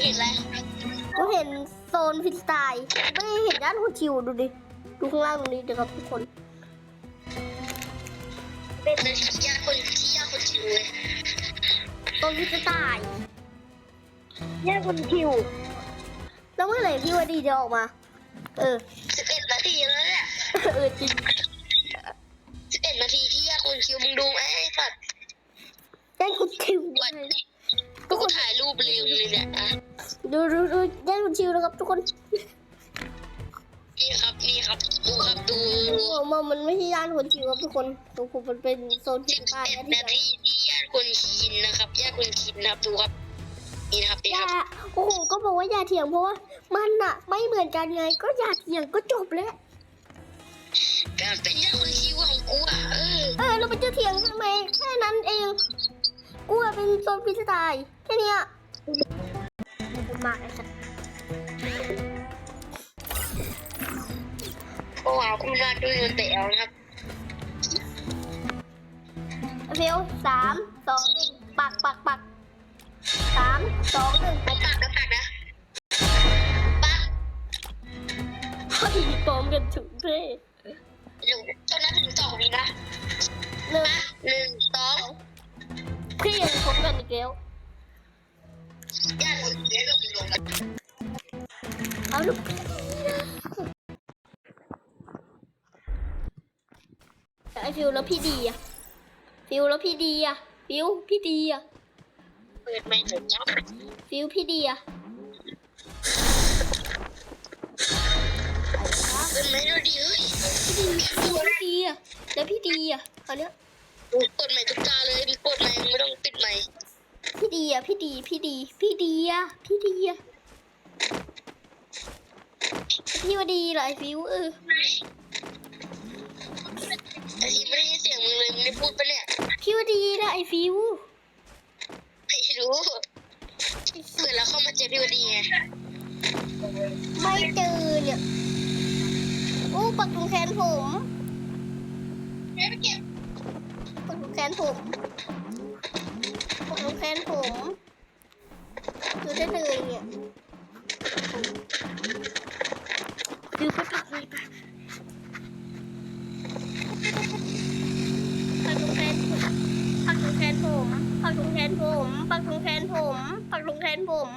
เห็นแล้วกูเห็นโซนฟิสไตล์ไม่เห็นด้านหัวชิวดูดิ ดูข้างล่างตรงนี้เดี๋ยวครับทุกคน เป็นนาทียากคนที่ยากคนชิวเลยโซนฟิสไตล์ยากคนชิว แล้วเมื่อไหร่พี่วดีจะออกมา เออสิบเอ็ดนาทีแล้วเนี่ยเออจริงสิบเอ็ดนาทีที่ยากคนชิวมึงดูไหมไอ้สัตว์ด้านหัวชิววันนี้ กูถ่ายรูปเร็วเลยเนี่ยอะดูดูดูด้านหัวชิวนะครับ ทุกคนนี่ครับนี่ครับดูครับดูผมว่ามันไม่ใช่ด้านหัวชิวครับทุกคนตรงผมมันเป็นโซนฟิสิสบไตล์เอ็ดนะนาทีที่ยากคนชินนะครับยากคนชินนะครับดูครับนี่นะครับนี่อย่าครับโอ้โหก็บอกว่าอย่าเถียงเพราะว่ามันอะไม่เหมือนกันไงก็อย่าเถียงก็จบแล้วการเป็นยากคนชิวของกูอะเออเออเราไปจะเถียงทำไมแค่นั้นเอง กูอะเป็นโซนฟิสไตล์แค่เนี้ยมากไอ้สัสก็หาคุณมาด้วยเงินเตะเอานะครับเฟลสามสองหนึ่งปักปักปักสามสองหนึ่งผมปักนะปักนะปักเฮ้ยปลอมกันถึงเท่หนึ่งเจ้านั้นถึงสองวินะหนึ่งนะหนึ่งสอง พี่ยังพบกันอีกแล้วยากคนเยอะลงลงกันเอาลูกไอฟิวแล้วพี่ดีอะฟิวแล้วพี่ดีอะฟิวพี่ดีอะเปิดไม่ถึงจ้าฟิวพี่ดีอะเปิดไม่ดูดีเฮ้ยพี่ดีพี่ดีอะแล้วพี่ดีอะคราวเนี้ยเปิดไม่ทุกตาเลยมีเปิดไม่ไม่ต้องปิดไม่ พี่ ดีอะพี่ดีพี่ดี พี่ดีอะพี่ดีอะพี่ว่าดีเหรอไอฟิวเออไอ้ที่ไม่ได้ยินเสียงมึงเลยมึงได้พูดปะเนี่ยพี่ว่าดีนะไอฟิวไม่รู้เผื่อเราเข้ามาเจอพี่วดีไงไม่เจอเนี่ยโอ้ปักตรงแขนผมปักตรงแขนผมปักตรงแข นผมดูได้เลยเนี่ยดูไปตักเลยปะปักถุงแทนผมปักถุงแทนผมปักถุงแทนผมปักถุงแทนผมปักถุงแทนผม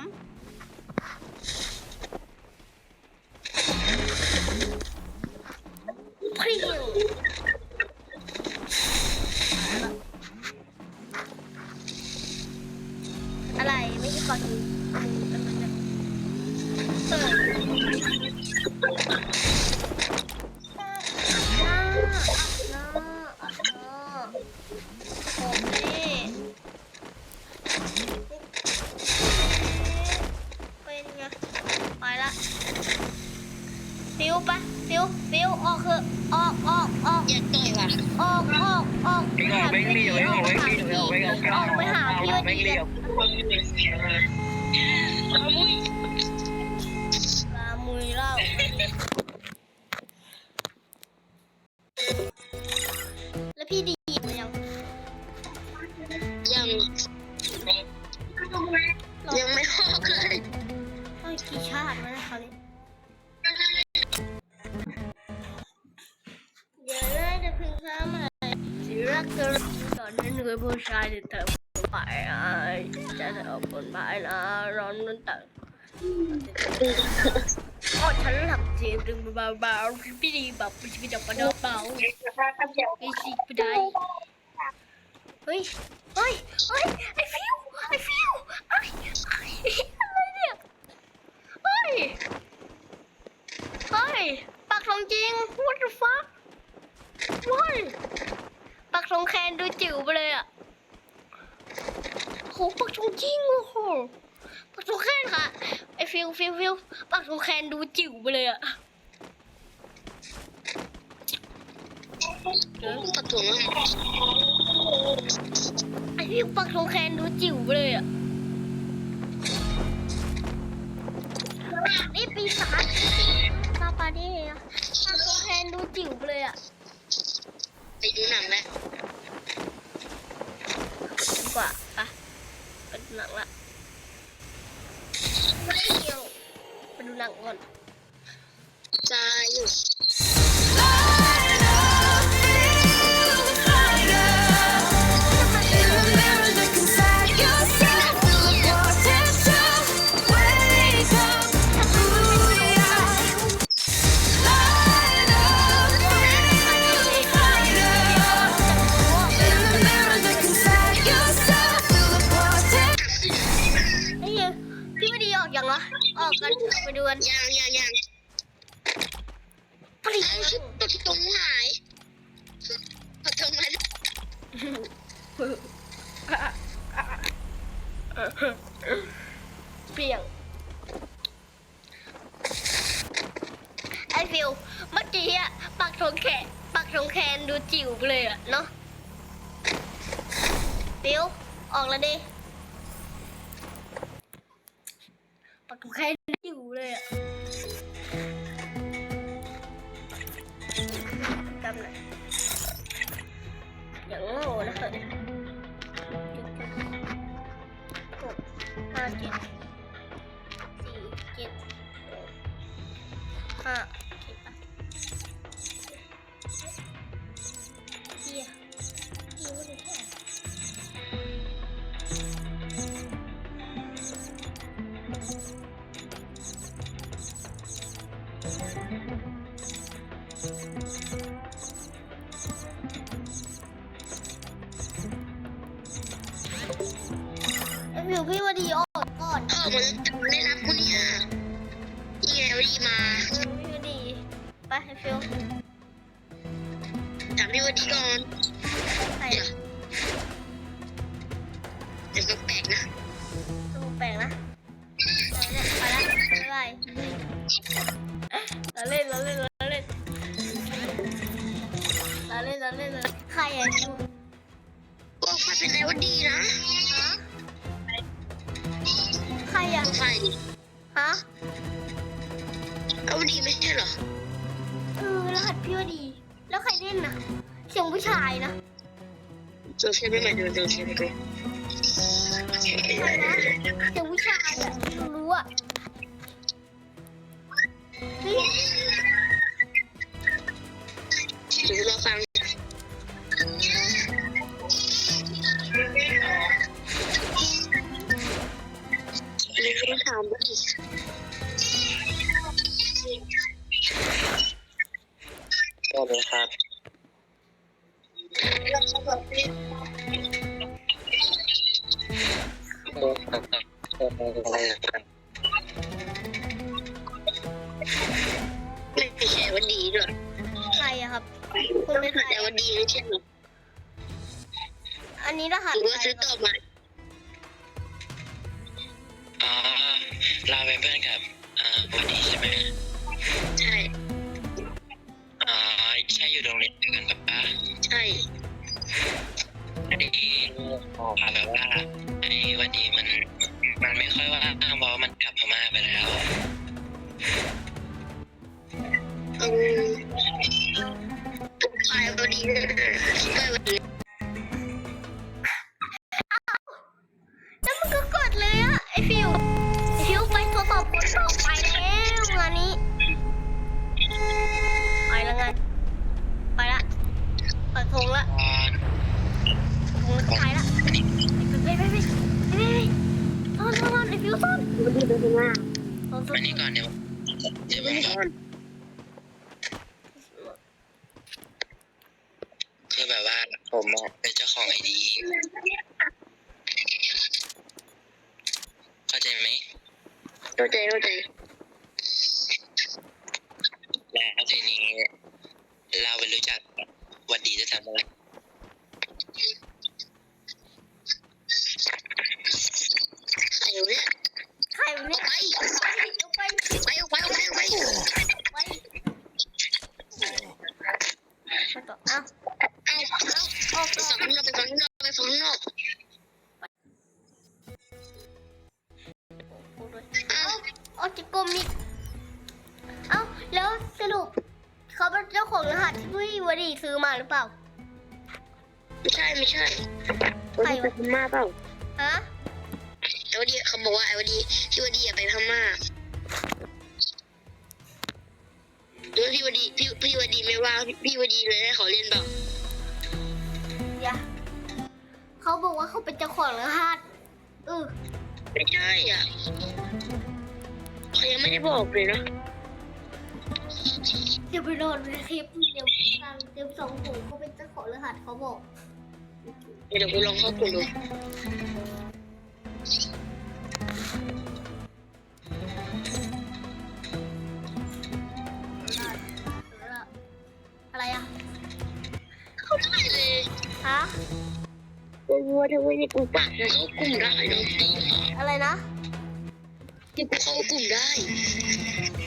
คือผู้ชายที่เธอไปอะจะเธอคนไปนะร้อนนั่นต่โอ้ฉันหลับเสียงดึงเบาๆพี่ดีแบบพี่ดีจับกระเดาเบาไอ้สิไปได้เฮ้ยเฮ้ยเฮ้ยไอ้ฟิวไอ้ฟิวไอ้ไอ้อะไรเนี่ยเฮ้ยเฮ้ยปักทองจริง what the fuck เฮ้ยปักทองแคนดู จิ๋วไปเลยอะโหปักทองจริงโอ้โหปักทองแคนค่ะไอฟิวฟิวฟิวปักทองแคนดูจิ๋วไปเลยอะตัดถุงอะไอฟิวปักทองแคนดูจิ๋วไปเลยอะนี่ปีศาจซาปาดียปักทองแคนดูจิ๋วไปเลยอะไปดูหนังแล้ว ดีกว่าปะเป็น หนังละไม่เดียวไปดูหนังก่อนตายอยู่ กันไปดูกันยังยังยังปรีไอ้ชุดตัวที่ตรงหายเอาตรงมาเปลี่ยงไอฟิวเมื่อกี้อะปักธงแขนปักธงแคนดูจิ๋วเลยอะเนาะฟิวออกแล้วดิปักธงแคนจิ๋ว เลยอะจำหน่อยอย่างโง่นะเนี่ยหกห้าเจ็ดสี่เจ็ดหกห้า ไอ้ฟิวพี่ว่าดีออกก่อนเออมันได้รับคนเนี่ยนี่ไงวดีมาเออพี่ว่าดี ไปไอ้ฟิวถามพี่วดีก่อน แล้วใครเล่นน่ะ เสียงผู้ชายนะโซเชียลไม่เหมือนเดิมโซเชียลไม่เหมือนใครนะเสียงผู้ชายอะรู้อะเฮ้ยเดี๋ยวรอฟังเดี๋ยวต้องถามว่าอี กสวัสดีครับไม่ใช่ว่าดีด้วยใครอะครับ คุณต้องเป็นใครแต่ว่าดีไม่ใช่หรออันนี้รหัสหรือใคว่ารซื้อคต่รัอบมาอ๋อเราเป็นเพื่อนกับอ่าวันนี้ใช่ไหมใช่ อ๋อใช่อยู่โรงเรียนเดียวกันกับป้าใช่พอดีบอกมาแล้ว่าไอ้วันนี้มัน มันไม่ค่อยว่างเพราะว่ามันกลับพม่าไปแล้ว อืมตุ๊กตาวันดีนะคิดว่าวันดี วันดีเป็นว่าซ่อนซ่อวันนี้ก่อนเดี๋ยวเดี๋ยวผมบอนคือแบบว่าผมเป็นเจ้าของไอดีเข้าใจไหมเข้าใจเข้าใจ แล้วทีนี้ เราไปรู้จักวันดีจะทำอะไร ใครอยู่เนี่ย ใครวะเนี่ย ไป เอาไป ไปไปไปไปไป ไปมาต่อเอ้า เอาเอา ออก ไป ก่อ ฝั่ น งข้างนอกไปฝั่งข้างนอกไปฝั่งข้างนอก พูดด้วย เอาออกจากกรมอีกเอ้าแล้วสรุป เขาเป็นเจ้าของรหัสที่พี่วดีซื้อมาหรือเปล่า ไม่ใช่ไม่ใช่ใครวะ เป็นมาเปล่าฮะเอวดีเขาบอกว่าไอ้วดีพี่วดีอย่าไปพม่าแล้วพี่วดีพี่พี่วดีไม่ว่างพี่วดีเลยให้เขาเล่นแบบอย่าเขาบอกว่าเขาเป็นเจ้าของรหัส เออไม่ใช่อะเขายังไม่ได้บอกเลยนะเดี๋ยวไปโดนในคลิปเดี๋ยวตามเดี๋ยวสองหูเขาเป็นเจ้าของรหัสเขาบอก เดี๋ยวกูลองเข้ากลุ่มดู กูว่าถ้าไม่ได้กูปากมันเข้ากลุ่มได้เนาะอะไรนะที่กูเข้ากลุ่มได้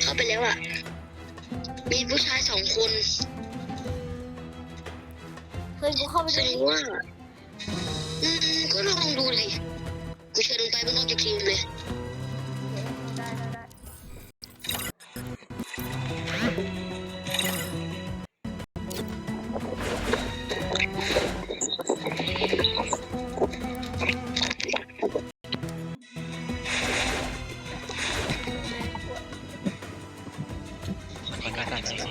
เข้าไปแล้วอะ มีผู้ชายสองคนเฮ้ยกูเข้าไปแสดูดงว่า อืมก็ลองดูดิ กูเชิญลงไปมึงออกจากทีมเลย มันก็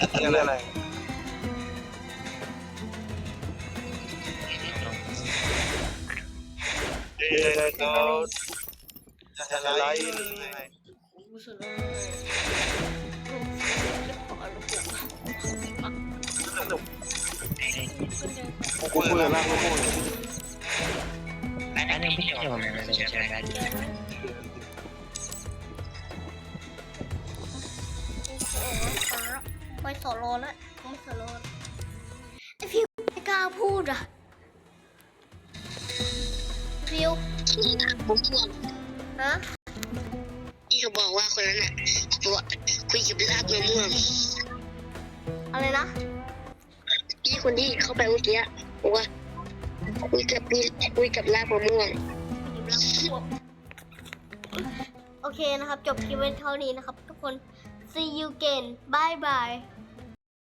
ตัดสินนี่อะไรอะไรเดี๋ยวเขาจะอะไรกูเลยขอระบบกูคุยกับล่างกูพูดอันนี้ไม่ใช่ผมนะใช่ไหม ไปสอรอแล้วไม่สอรอไอพี่ไม่กล้าพูดอะฟิวผมทวงฮะที่เขาบอกว่าคนนั้นอะตัวคุยกับลากมะม่วงอะไรนะพี่คนที่เข้าไปเมื่อกี้บอกว่าคุยกับพี่คุยกับลากมะม่วงโอเคนะครับ จบคลิปไว้เท่านี้นะครับ ทุกคน see you again bye bye